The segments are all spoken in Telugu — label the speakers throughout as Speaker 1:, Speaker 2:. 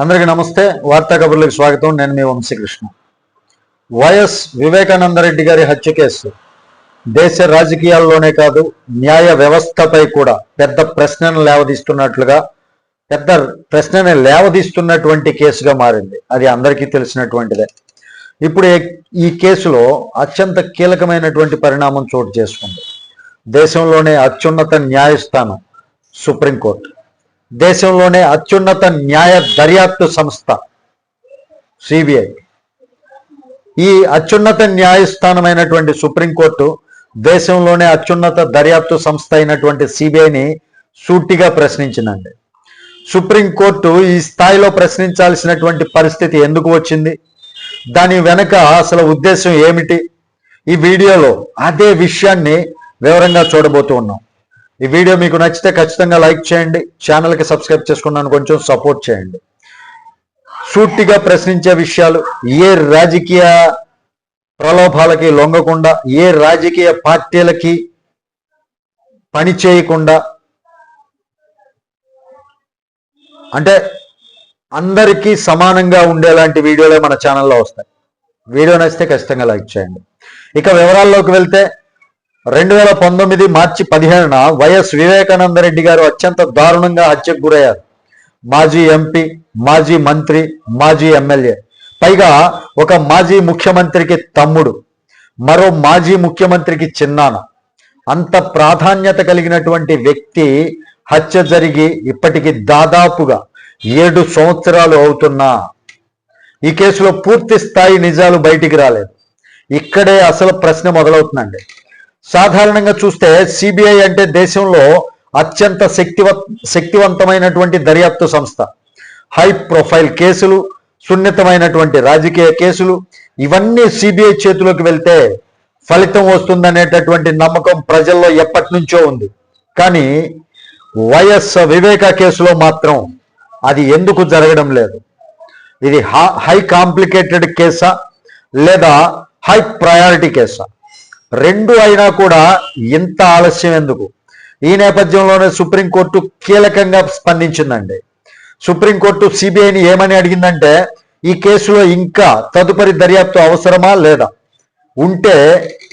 Speaker 1: అందరికీ నమస్తే. వార్తా కబుర్లకు స్వాగతం. నేను మీ వంశీకృష్ణ. వైఎస్ వివేకానందరెడ్డి గారి హత్య కేసు. దేశ రాజకీయాల్లోనే కాదు న్యాయ వ్యవస్థపై కూడా పెద్ద ప్రశ్నను లేవదీస్తున్నట్లుగా పెద్ద ప్రశ్నని లేవదీస్తున్నటువంటి కేసుగా మారింది. అది అందరికీ తెలిసినటువంటిదే. ఇప్పుడు ఈ- కేసులో అత్యంత కీలకమైనటువంటి పరిణామం చోటు చేసుకుంది. దేశంలోనే అత్యున్నత న్యాయస్థానం సుప్రీంకోర్టు. దేశంలోనే అత్యున్నత న్యాయ దర్యాప్తు సంస్థ సిబిఐ ఈ అత్యున్నత న్యాయస్థానమైనటువంటి సుప్రీంకోర్టు దేశంలోనే అత్యున్నత దర్యాప్తు సంస్థ అయినటువంటి సిబిఐని సూటిగా ప్రశ్నించిందండి. సుప్రీంకోర్టు ఈ స్థాయిలో ప్రశ్నించాల్సినటువంటి పరిస్థితి ఎందుకు వచ్చింది? దాని వెనక అసలు ఉద్దేశం ఏమిటి? ఈ వీడియోలో అదే విషయాన్ని వివరంగా చూడబోతూ ఉన్నాం. ఈ వీడియో మీకు నచ్చితే ఖచ్చితంగా లైక్ చేయండి. ఛానల్కి సబ్స్క్రైబ్ చేసుకున్నాను కొంచెం సపోర్ట్ చేయండి. సూటిగా ప్రశ్నించే విషయాలు ఏ రాజకీయ ప్రలోభాలకి లొంగకుండా ఏ రాజకీయ పార్టీలకి పని చేయకుండా అంటే అందరికీ సమానంగా ఉండేలాంటి వీడియోలే మన ఛానల్లో వస్తాయి. వీడియో నచ్చితే ఖచ్చితంగా లైక్ చేయండి. ఇక వివరాల్లోకి వెళ్తే రెండు వేల పంతొమ్మిది మార్చి పదిహేనున వైఎస్ వివేకానంద రెడ్డి గారు అత్యంత దారుణంగా హత్యకు గురయ్యారు. మాజీ ఎంపీ మాజీ మంత్రి మాజీ ఎమ్మెల్యే. పైగా ఒక మాజీ ముఖ్యమంత్రికి తమ్ముడు మరో మాజీ ముఖ్యమంత్రికి చిన్నాన అంత ప్రాధాన్యత కలిగినటువంటి వ్యక్తి హత్య జరిగి ఇప్పటికి దాదాపుగా ఏడు సంవత్సరాలు అవుతున్నా ఈ కేసులో పూర్తి స్థాయి నిజాలు బయటికి రాలేదు. ఇక్కడే అసలు ప్రశ్న మొదలవుతుందండి. సాధారణంగా చూస్తే సిబిఐ అంటే దేశంలో అత్యంత శక్తివ శక్తివంతమైనటువంటి దర్యాప్తు సంస్థ. హై ప్రొఫైల్ కేసులు సున్నితమైనటువంటి రాజకీయ కేసులు ఇవన్నీ సిబిఐ చేతిలోకి వెళ్తే ఫలితం వస్తుందనేటటువంటి నమ్మకం ప్రజల్లో ఎప్పటి నుంచో ఉంది. కానీ వైఎస్ వివేక కేసులో మాత్రం అది ఎందుకు జరగడం లేదు? ఇది హై కాంప్లికేటెడ్ కేసా లేదా హై ప్రయారిటీ కేసా? రెండు అయినా కూడా ఇంత ఆలస్యం ఎందుకు? ఈ నేపథ్యంలోనే సుప్రీంకోర్టు కీలకంగా స్పందించిందండి. సుప్రీంకోర్టు సిబిఐని ఏమని అడిగిందంటే ఈ కేసులో ఇంకా తదుపరి దర్యాప్తు అవసరమా లేదా? ఉంటే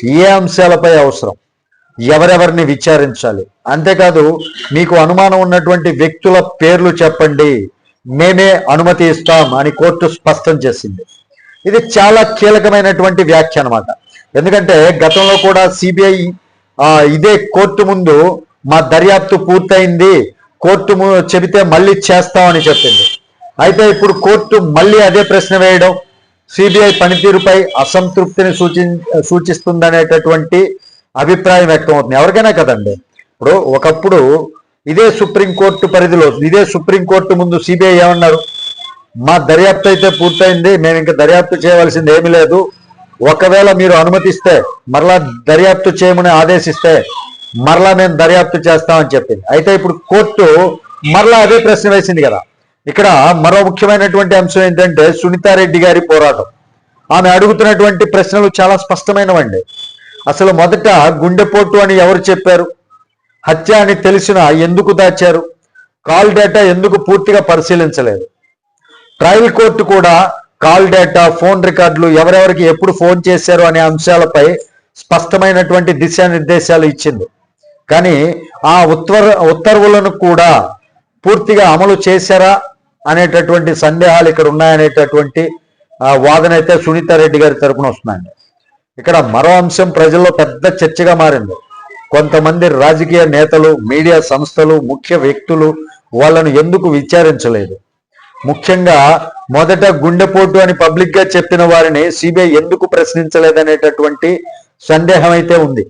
Speaker 1: ఏ అంశాలపై అవసరం? ఎవరెవరిని విచారించాలి? అంతేకాదు మీకు అనుమానం ఉన్నటువంటి వ్యక్తుల పేర్లు చెప్పండి. మేమే అనుమతి ఇస్తాం అని కోర్టు స్పష్టం చేసింది. ఇది చాలా కీలకమైనటువంటి వ్యాఖ్య అనమాట ఎందుకంటే గతంలో కూడా సిబిఐ ఇదే కోర్టు ముందు మా దర్యాప్తు పూర్తయింది కోర్టు చెబితే మళ్ళీ చేస్తామని చెప్పింది. అయితే ఇప్పుడు కోర్టు మళ్ళీ అదే ప్రశ్న వేయడం సిబిఐ పనితీరుపై అసంతృప్తిని సూచి సూచిస్తుందనేటటువంటి అభిప్రాయం వ్యక్తం అవుతుంది ఎవరికైనా కదండి? ఇప్పుడు ఒకప్పుడు ఇదే సుప్రీంకోర్టు పరిధిలో ఇదే సుప్రీంకోర్టు ముందు సిబిఐ ఏమన్నారు? మా దర్యాప్తు అయితే పూర్తయింది మేము ఇంకా దర్యాప్తు చేయవలసింది ఏమీ లేదు ఒకవేళ మీరు అనుమతిస్తే మరలా దర్యాప్తు చేయమని ఆదేశిస్తే మరలా మేము దర్యాప్తు చేస్తామని చెప్పింది. అయితే ఇప్పుడు కోర్టు మరలా అదే ప్రశ్న వేసింది కదా. ఇక్కడ మరో ముఖ్యమైనటువంటి అంశం ఏంటంటే సునీతారెడ్డి గారి పోరాటం. ఆమె అడుగుతున్నటువంటి ప్రశ్నలు చాలా స్పష్టమైనవండి. అసలు మొదట గుండెపోటు అని ఎవరు చెప్పారు? హత్య అని తెలిసిన ఎందుకు దాచారు? కాల్ డేటా ఎందుకు పూర్తిగా పరిశీలించలేదు? ట్రయల్ కోర్టు కూడా కాల్ డేటా ఫోన్ రికార్డులు ఎవరెవరికి ఎప్పుడు ఫోన్ చేశారు అనే అంశాలపై స్పష్టమైనటువంటి దిశానిర్దేశాలు ఇచ్చింది. కానీ ఆ ఉత్తర్ ఉత్తర్వులను కూడా పూర్తిగా అమలు చేశారా అనేటటువంటి సందేహాలు ఇక్కడ ఉన్నాయనేటటువంటి వాదన అయితే సునీత రెడ్డి గారి తరపున వస్తుందండి. ఇక్కడ మరో అంశం ప్రజల్లో పెద్ద చర్చగా మారింది. కొంతమంది రాజకీయ నేతలు మీడియా సంస్థలు ముఖ్య వ్యక్తులు వాళ్ళను ఎందుకు విచారించలేదు? ముఖ్యంగా మొదట గుండెపోటు అని పబ్లిక్గా చెప్పిన వారిని సిబిఐ ఎందుకు ప్రశ్నించలేదనేటటువంటి సందేహం అయితే ఉంది.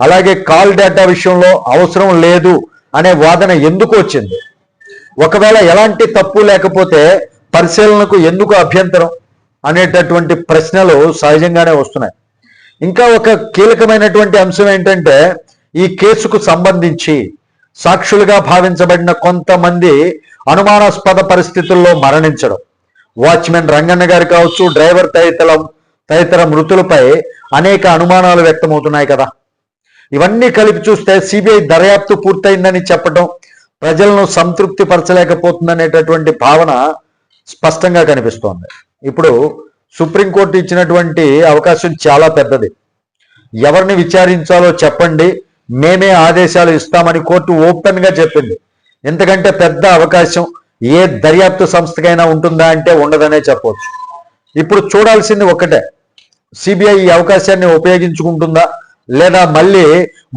Speaker 1: అలాగే కాల్ డేటా విషయంలో అవసరం లేదు అనే వాదన ఎందుకు వచ్చింది? ఒకవేళ ఎలాంటి తప్పు లేకపోతే పరిశీలనకు ఎందుకు అభ్యంతరం అనేటటువంటి ప్రశ్నలు సహజంగానే వస్తున్నాయి. ఇంకా ఒక కీలకమైనటువంటి అంశం ఏంటంటే ఈ కేసుకు సంబంధించి సాక్షులుగా భావించబడిన కొంతమంది అనుమానాస్పద పరిస్థితుల్లో మరణించడం. వాచ్మెన్ రంగన్న గారు కావచ్చు డ్రైవర్ తదితరం తదితర మృతులపై అనేక అనుమానాలు వ్యక్తమవుతున్నాయి కదా. ఇవన్నీ కలిపి చూస్తే సిబిఐ దర్యాప్తు పూర్తయిందని చెప్పడం ప్రజలను సంతృప్తి పరచలేకపోతుందనేటటువంటి భావన స్పష్టంగా కనిపిస్తోంది. ఇప్పుడు సుప్రీంకోర్టు ఇచ్చినటువంటి అవకాశం చాలా పెద్దది. ఎవరిని విచారించాలో చెప్పండి మేమే ఆదేశాలు ఇస్తామని కోర్టు ఓపెన్గా చెప్పింది. ఎందుకంటే పెద్ద అవకాశం ఏ దర్యాప్తు సంస్థకైనా ఉంటుందా అంటే ఉండదనే చెప్పవచ్చు. ఇప్పుడు చూడాల్సింది ఒక్కటే. సిబిఐ ఈ అవకాశాన్ని ఉపయోగించుకుంటుందా? లేదా మళ్ళీ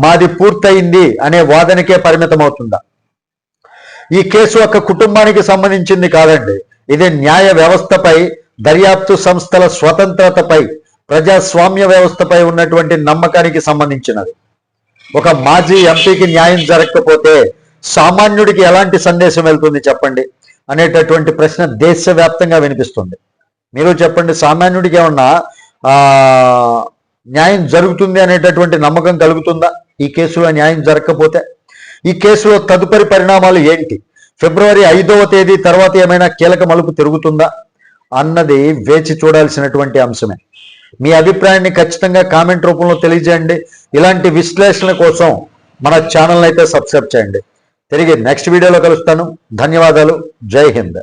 Speaker 1: మాది పూర్తయింది అనే వాదనకే పరిమితం అవుతుందా ఈ కేసు ఒక కుటుంబానికి సంబంధించింది కాదండి. ఇది న్యాయ వ్యవస్థపై దర్యాప్తు సంస్థల స్వతంత్రతపై ప్రజాస్వామ్య వ్యవస్థపై ఉన్నటువంటి నమ్మకానికి సంబంధించినది. ఒక మాజీ ఎంపీకి న్యాయం జరగకపోతే సామాన్యుడికి ఎలాంటి సందేశం వెళ్తుంది చెప్పండి అనేటటువంటి ప్రశ్న దేశవ్యాప్తంగా వినిపిస్తుంది. మీరు చెప్పండి సామాన్యుడికి ఏమన్నా న్యాయం జరుగుతుంది అనేటటువంటి నమ్మకం కలుగుతుందా? ఈ కేసులో న్యాయం జరగకపోతే? ఈ కేసులో తదుపరి పరిణామాలు ఏంటి? ఫిబ్రవరి ఐదవ తేదీ తర్వాత ఏమైనా కీలక మలుపు తిరుగుతుందా? అన్నది వేచి చూడాల్సినటువంటి అంశమే. మీ అభిప్రాయాన్ని ఖచ్చితంగా కామెంట్ రూపంలో తెలియజేయండి. ఇలాంటి విశ్లేషణ కోసం మన ఛానల్ అయితే సబ్స్క్రైబ్ చేయండి. తిరిగి నెక్స్ట్ వీడియోలో కలుస్తాను. ధన్యవాదాలు. జై హింద్.